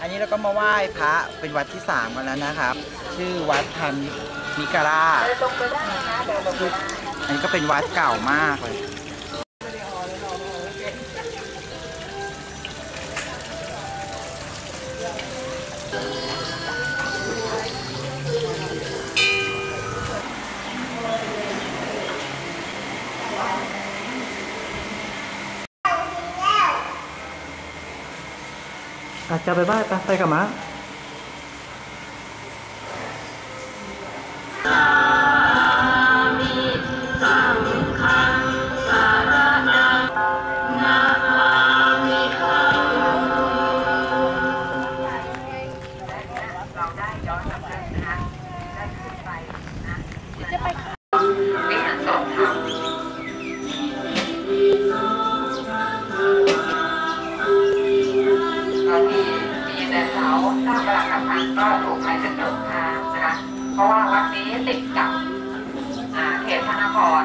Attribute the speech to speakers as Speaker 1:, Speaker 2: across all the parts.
Speaker 1: อันนี้เราก็มาไหว้พระเป็นวัดที่สามกันแล้วนะครับ ชื่อวัดพันมิการาอันนี้ก็เป็นวัดเก่ามากเลย
Speaker 2: อาจจะไปบ้านไปไปกับม้า
Speaker 3: เขตพระนคร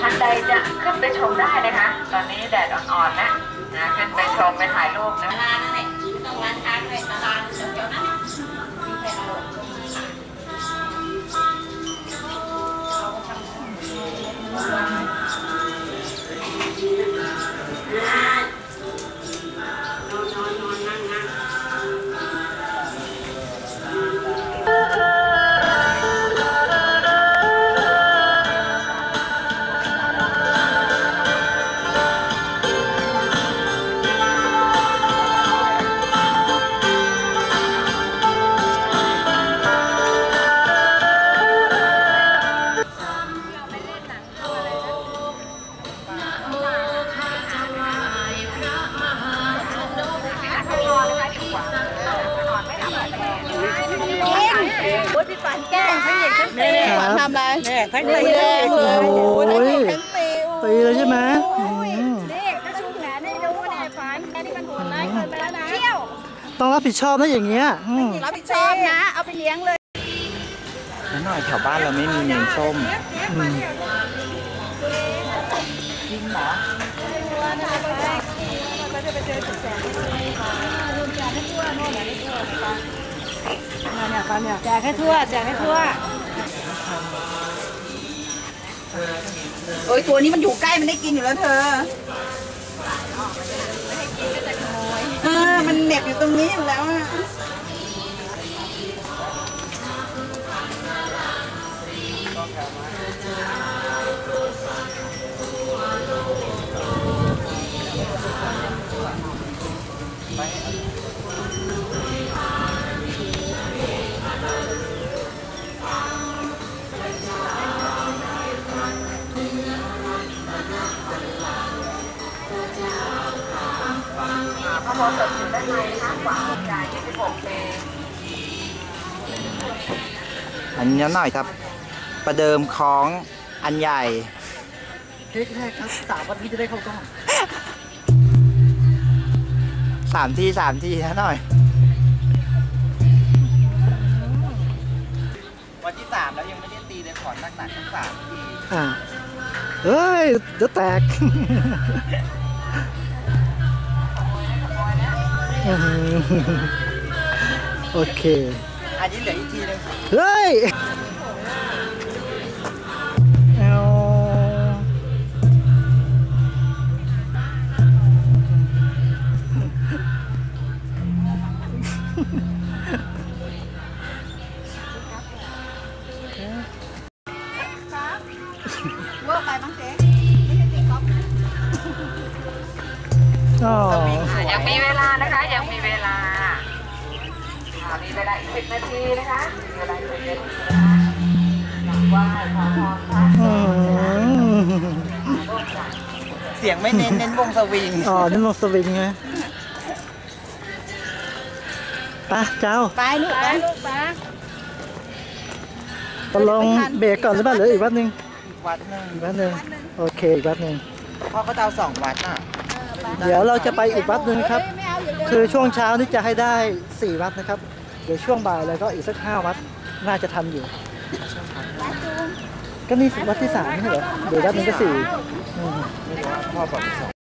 Speaker 3: ท่านใดจะขึ้นไปชมได้นะคะ ตอนนี้แดดอ่อนๆนะนะขึ้นไปชมไปถ่ายรูปนะ
Speaker 4: ร้านนั่นแหละตรงร้านค้าด้วยตลาดเดี๋ยวนั้น
Speaker 5: โอ้ยพี่ปันแกล้งทั้งหญิงทั้งตีปันทำอะไร
Speaker 1: แม่ทั้ง
Speaker 5: ตีแรงเลย
Speaker 2: โอ้ย
Speaker 5: ทั้งตี
Speaker 2: ตีเลยใช่ไหมอืม
Speaker 5: นี่ถ้าชูแขนให้ดูเนี่ยปันแค่นี้มันโหดร้ายเกินไปแล้วนะเที่ยว
Speaker 2: ต้องรับผิดชอบนะอย่างเงี้ยอืม
Speaker 5: รับผิดชอบนะ เอาไปเลี้ยงเลย
Speaker 1: แล้วหน่อยแถวบ้านเราไม่มีเมนส้ม
Speaker 2: อืม
Speaker 1: จริงเหรอ
Speaker 5: เนี่ ยตอนเนี่ยแจกให้ทั่วแจกให้ทั่วโอ้ยตัวนี้มันอยู่ใกล้มันได้กินอยู่แล้วเธอเออมันเหน็บอยู่ตรงนี้อยู่แล้วอะ
Speaker 3: พระโมสดอยู่ด้านในนะคะขวามุมกาย26ปี
Speaker 1: อันนี้หน่อยครับ ประเดิมคล้องอันใหญ่
Speaker 2: เทคแรกครับสามวันที่จะได้เข้ากล้อง
Speaker 1: สามทีสามทีนะหน่อย วันที่สามแล้วยังไม่ได้ตีเลยขอหนักหนักๆทั้งสามที
Speaker 2: อ่าเฮ้ยเดี๋ยวแตก โอเค
Speaker 1: อันนี้เหลืออีกทีหนึง
Speaker 2: เฮ้ยเอา
Speaker 5: อ๋อ
Speaker 2: อะ
Speaker 3: ยังมีเวลานะคะ ยังมีเวลาอ่ามีเวลาอีกสิบนาทีนะคะมีเวลาอีกสิบนาทีนะคะกราบไหว้ขอพรพระ
Speaker 2: อืม
Speaker 3: ร่วมกัน
Speaker 1: เสียงไม่เน้น เน้นวงสวิง
Speaker 2: อ๋อนี่ลงสวิงไหมไปเจ้า
Speaker 5: ไปลูกไปลูกไป
Speaker 2: ตกลงเบรกก่อนหรือเปล่าหรืออีกวัดหนึ่ง
Speaker 1: อีกวัดหนึ่ง
Speaker 2: อีกวัดหนึ่งโอเคอีกวัดหนึ่ง
Speaker 1: พ่อเขาจะเอาสองวัดน่ะ
Speaker 2: เดี๋ยวเราจะไปอีกวัดหนึ่งครับ คือช่วงเช้านี่จะให้ได้ 4 วัดนะครับ เดี๋ยวช่วงบ่ายแล้วก็อีกสัก 5 วัดน่าจะทันอยู่ ก็นี่วัดที่3ามเหรอเดี๋ยววัดนึงก็สี่อืม
Speaker 1: ไม่รู้ว่าพ่อบอกสอง